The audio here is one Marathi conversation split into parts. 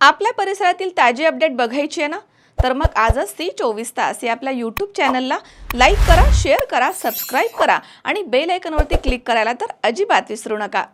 आपल्या परिसरातील ताजी अपडेट बघायची आहे ना? तर मग आजच ती चोवीस तास या आपल्या यूट्यूब चॅनलला लाईक करा शेअर करा सबस्क्राईब करा आणि बेल आयकनवरती क्लिक करायला तर अजिबात विसरू नका.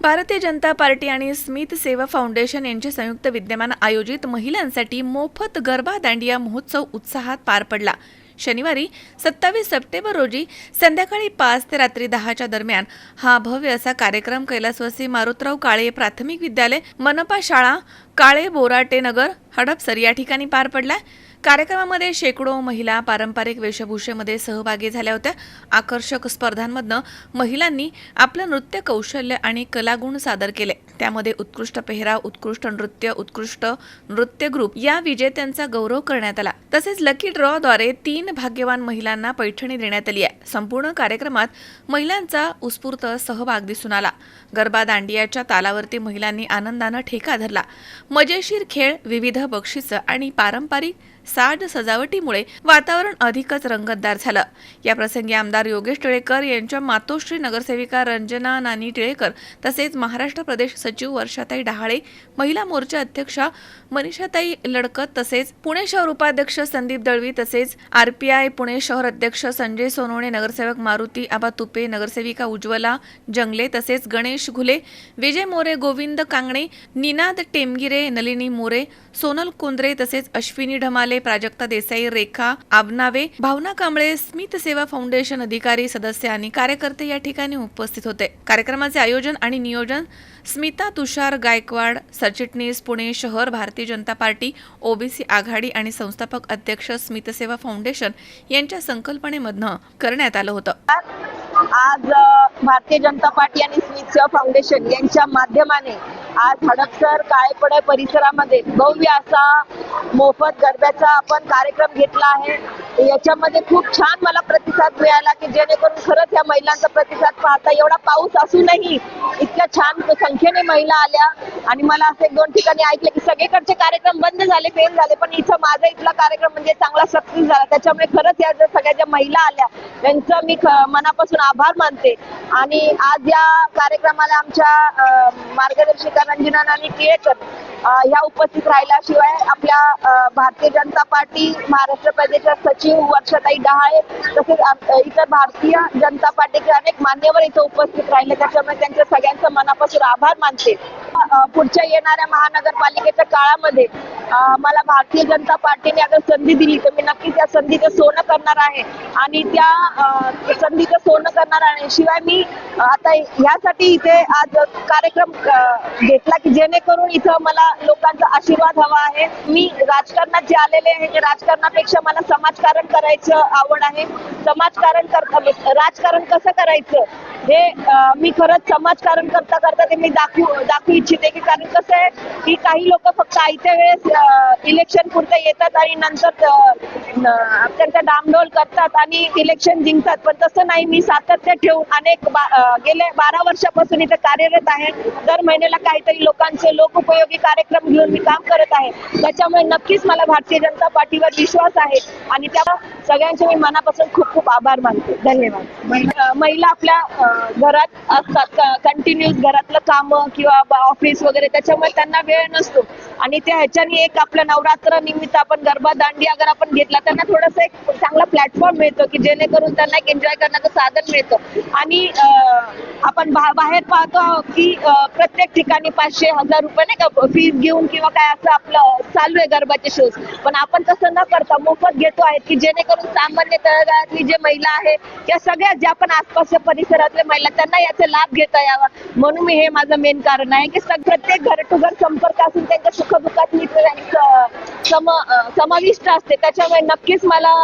भारतीय जनता पार्टी आणि स्मित सेवा फाउंडेशन यांचे संयुक्त विद्यमान आयोजित महिलांसाठी मोफत गरबा दांडिया महोत्सव उत्साहात पार पडला. शनिवारी सत्तावीस सप्टेंबर रोजी संध्याकाळी पाच ते रात्री दहाच्या दरम्यान हा भव्य असा कार्यक्रम कैलासवासी मारुतराव काळे प्राथमिक विद्यालय मनपा शाळा काळे बोराटे नगर हडपसर या ठिकाणी पार पडला कार्यक्रमामध्ये शेकडो महिला पारंपरिक वेशभूषेमध्ये सहभागी झाल्या होत्या. आकर्षक स्पर्धांमधनं महिलांनी आपलं नृत्य कौशल्य आणि कलागुण सादर केले. त्यामध्ये उत्कृष्ट पेहराव उत्कृष्ट नृत्य उत्कृष्ट नृत्य ग्रुप या विजेत्यांचा गौरव करण्यात आला. तसेच लकी ड्रॉद्वारे तीन भाग्यवान महिलांना पैठणी देण्यात आली आहे. संपूर्ण कार्यक्रमात महिलांचा उत्स्फूर्त सहभाग दिसून आला. गरबा दांडियाच्या तालावरती महिलांनी आनंदानं ठेका धरला. मजेशीर खेळ विविध बक्षिसं आणि पारंपरिक साज सजावटीमुळे वातावरण अधिकच रंगतदार झालं. या प्रसंगी आमदार योगेश टिळेकर यांच्या मातोश्री नगरसेविका रंजना नानी टिळेकर तसेच महाराष्ट्र प्रदेश सचिव वर्षाताई डहाळे महिला मोर्चा अध्यक्षा मनीषाताई लडकत तसेच पुणे शहर उपाध्यक्ष संदीप दळवी तसेच आरपीआय पुणे शहर अध्यक्ष संजय सोनवणे नगरसेवक मारुती आबा तुपे नगरसेविका उज्ज्वला जंगले तसेच गणेश घुले विजय मोरे गोविंद कांगणे निनाद टेमगिरे नलिनी मोरे सोनल कुंद्रे तसेच अश्विनी ढमाले प्राजक्ता देसाई रेखा आबनावे भावना कांबळे स्मित सेवा फाउंडेशन अधिकारी सदस्य आणि कार्यकर्ते या ठिकाणी उपस्थित होते. कार्यक्रमाचे आयोजन आणि नियोजन स्मिता तुषार गायकवाड सरचिटणीस पुणे शहर भारतीय जनता पार्टी ओबीसी आघाडी आणि संस्थापक अध्यक्ष स्मित सेवा फाउंडेशन यांच्या संकल्पनेमधनं करण्यात आलं होतं. आज भारतीय जनता पार्टी आणि स्मितसेवा फाउंडेशन यांच्या माध्यमाने आज हडपसर काळेपडे परिसरामध्ये भव्य असा मोफत गरब्याचा आपण कार्यक्रम घेतला आहे. याच्यामध्ये खूप छान मला प्रतिसाद मिळाला की जेणेकरून खरंच या महिलांचा प्रतिसाद पाहता एवढा पाऊस असूनही इतक्या छान संख्येने महिला आल्या. आणि मला असं एक दोन ठिकाणी ऐकलं की सगळीकडचे कार्यक्रम बंद झाले फेल झाले पण इथं माझा इथला कार्यक्रम म्हणजे चांगला सक्सेस झाला. त्याच्यामुळे खरंच या ज्या सगळ्या ज्या महिला आल्या त्यांचं मी ख- मनापासून आभार मानते. आणि आज या कार्यक्रमाला आमच्या मार्गदर्शिका रंजना नानी टिळेकर उपस्थित राहिल्याशिवाय आपल्या भारतीय जनता पार्टी महाराष्ट्र प्रदेशात सचिव वर्षाताई डहाळे तसेच इतर भारतीय जनता पार्टीचे अनेक मान्यवर इथं उपस्थित राहिले. त्याच्यामुळे त्यांच्या सगळ्यांचं मनापासून आभार मानते. पुढच्या येणाऱ्या महानगरपालिकेच्या काळामध्ये मला भारतीय जनता पार्टीने अगर संधी दिली तर मी नक्कीच त्या संधीचं सोनं करणार आहे. आणि त्या संधीचं सोनं करणार आहे. शिवाय मी आता ह्यासाठी इथे आज कार्यक्रम घेतला की जेणेकरून इथं मला लोकांचा आशीर्वाद हवा आहे. मी राजकारणात जे आलेले आहे ते राजकारणापेक्षा मला समाजकारण करायचं आवड आहे. समाजकारण करता राजकारण कसं करायचं? हे मी खरंच समाजकारण करता करता ते मी दाखवू दाखवू इच्छिते की कारण कसं आहे की काही लोक फक्त आयत्या वेळेस इलेक्शन पुरते येतात आणि नंतर अ, डामडोल करतात आणि इलेक्शन जिंकतात. पण तसं नाही मी सातत्य ठेवून अनेक बा- गेल्या बारा वर्षापासून इथे कार्यरत आहे. दर महिन्याला काहीतरी लोकांचे लोकउपयोगी कार्यक्रम घेऊन मी काम करत आहे. त्याच्यामुळे नक्कीच मला भारतीय जनता पार्टीवर विश्वास आहे. आणि त्या सगळ्यांचे मी मनापासून खूप खूप आभार मानते. धन्यवाद. महिला आपल्या घरात असतात. कंटिन्युअस घरातलं काम किंवा ऑफिस वगैरे त्याच्यामुळे त्यांना वेळ नसतो. आणि त्या ह्याच्याने एक आपल्या नवरात्र निमित्त आपण गरबा दांडी अगर आपण घेतला त्यांना थोडस एक चांगला प्लॅटफॉर्म मिळतो की जेणेकरून त्यांना एक एन्जॉय करण्याचं साधन मिळतं. आणि आपण बाहेर पाहतो की प्रत्येक ठिकाणी पाचशे हजार रुपये नाही का फीस घेऊन किंवा काय असं आपलं चालू आहे गरबाचे शोज पण आपण तसं न करता मोफत घेतो आहेत की जेणेकरून सामान्य तळागाळातली जे महिला आहे या सगळ्या ज्या पण आसपासच्या परिसरातल्या महिला त्यांना याचा लाभ घेता यावा. म्हणून मी हे माझं मेन कारण आहे की प्रत्येक घर टू घर संपर्क असून त्यांच्या सुखदुःखात मित्र स- सम समाविष्ट असते. त्याच्यामुळे नक्कीच मला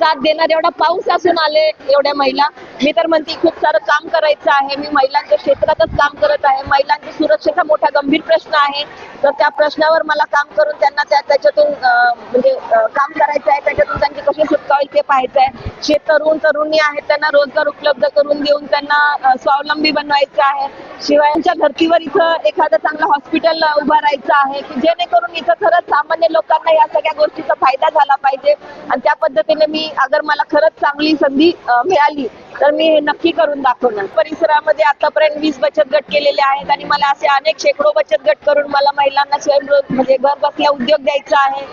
साथ देणार एवढा पाऊस असून आले एवढ्या महिला. मी तर म्हणते खूप सारं काम करायचं आहे. मी महिलांच्या क्षेत्रातच काम करत आहे. महिलांची सुरक्षेचा मोठा गंभीर प्रश्न आहे. तर त्या प्रश्नावर मला काम करून त्यांना त्या त्याच्यातून म्हणजे काम करायचं आहे. त्याच्यातून त्यांची कशी सुटका होईल ते पाहायचं आहे. जे तरुण तरुणी आहेत त्यांना रोजगार उपलब्ध करून देऊन त्यांना स्वावलंबी बनवायचं आहे. शिवायांच्या धर्तीवर इथं एखादं चांगलं हॉस्पिटल उभं राहायचं आहे की जेणेकरून इथं खरंच सामान्य लोकांना या सगळ्या गोष्टीचा फायदा झाला पाहिजे. आणि त्या पद्धतीने मी आणि अगर मला खरंच चांगली संधी मिळाली तर मी हे नक्की करून दाखवणार परिसरामध्ये आतापर्यंत वीस बचत गट केलेले आहेत आणि मला असे अनेक शेकडो बचत गट करून मला महिलांना स्वयंरोज म्हणजे घर बसल्या उद्योग द्यायचा आहे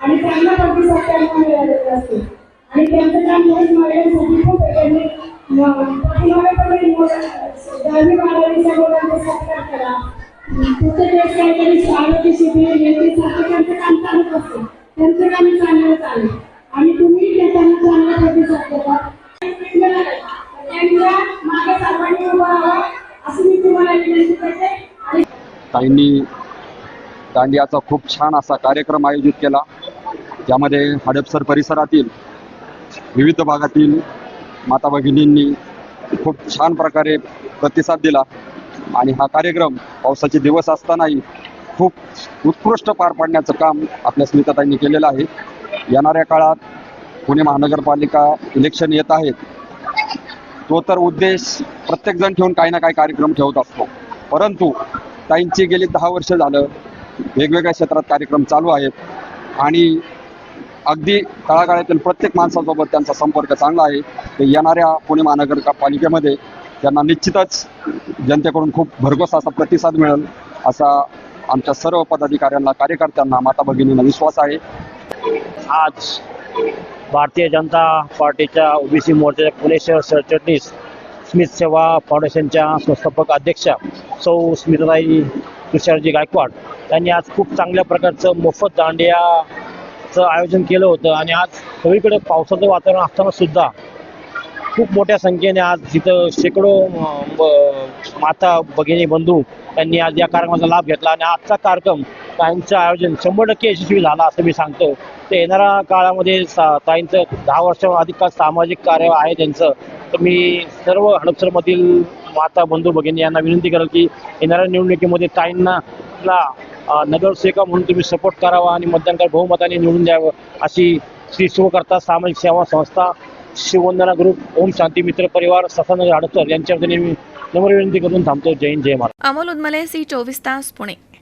आणि त्यांना प्रतिसाद त्यांना मिळालेला असतो आणि त्यांचं काम म्हणून महिलांसाठी खूप आहे. त्यांनी महाराजांच्या मुलांचा सत्कार करा. काहीतरी आरोग्य शिबिर हे सारखं त्यांचं काम असतं त्यांचं काम चांगलं चालेल. आणि तुम्ही त्यांना चांगला प्रतिसाद देता त्यांच्या मागे सर्वांनी उभं राहावं असं मी तुम्हाला विनंती करते. ताईंनी दांडियाचा खूप छान असा कार्यक्रम आयोजित केला. त्यामध्ये हडपसर परिसरातील विविध भागातील माता भगिनींनी खूप छान प्रकारे प्रतिसाद दिला. आणि हा कार्यक्रम पावसाचे दिवस असतानाही खूप उत्कृष्ट पार पाडण्याचं काम आपल्या स्मिताताईंनी केलेलं आहे. येणाऱ्या काळात पुणे महानगरपालिका इलेक्शन येत आहेत. तो तर उद्देश प्रत्येकजण ठेवून काही ना काही कार्यक्रम ठेवत असतो. परंतु ताईंची गेली दहा वर्ष झालं वेगवेगळ्या क्षेत्रात कार्यक्रम चालू आहेत. आणि अगदी तळागाळ्यातील प्रत्येक माणसासोबत त्यांचा संपर्क चांगला आहे. ते येणाऱ्या पुणे महानगरपालिकेमध्ये त्यांना निश्चितच जनतेकडून खूप भरघोस असा प्रतिसाद मिळेल असा आमच्या सर्व पदाधिकाऱ्यांना कार्यकर्त्यांना माता भगिनींना विश्वास आहे. आज भारतीय जनता पार्टीच्या ओबीसी मोर्चाच्या पुणे शहर सरचिटणीस स्मित सेवा फाउंडेशनच्या संस्थापक अध्यक्षा सौ स्मिताई तुषारजी गायकवाड यांनी आज खूप चांगल्या प्रकारचं मोफत दांडिया चं आयोजन केलं होतं आणि आज सगळीकडे पावसाचं वातावरण असताना सुद्धा खूप मोठ्या संख्येने आज तिथं शेकडो ब- माता भगिनी बंधू त्यांनी आज या कार्यक्रमाचा लाभ घेतला आणि आजचा कार्यक्रम ताईंचं आयोजन शंभर टक्के यशस्वी झाला असं मी सांगतो. ते येणाऱ्या काळामध्ये सा ताईंचं दहा वर्ष अधिक काळ सामाजिक कार्य आहे त्यांचं तर मी सर्व हडपसरमधील माता बंधू भगिनी यांना विनंती करेल की येणाऱ्या निवडणुकीमध्ये ताईंना नगरसेविका म्हणून तुम्ही सपोर्ट करावा आणि मतदानकर बहुमताने निवडून द्यावं अशी श्री शिवकर्ता सामाजिक सेवा संस्था शिववंदना ग्रुप ओम शांती मित्र परिवार ससानगर अडसर यांच्या वतीने मी नम्र विनंती करून थांबतो. जय हिंद जय महाराज अमोल उदमले सी चोवीस तास पुणे.